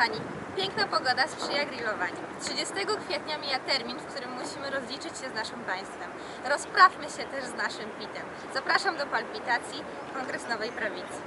Kochani, piękna pogoda sprzyja grillowaniu. 30 kwietnia mija termin, w którym musimy rozliczyć się z naszym państwem. Rozprawmy się też z naszym pitem. Zapraszam do palpitacji Kongres Nowej Prawicy.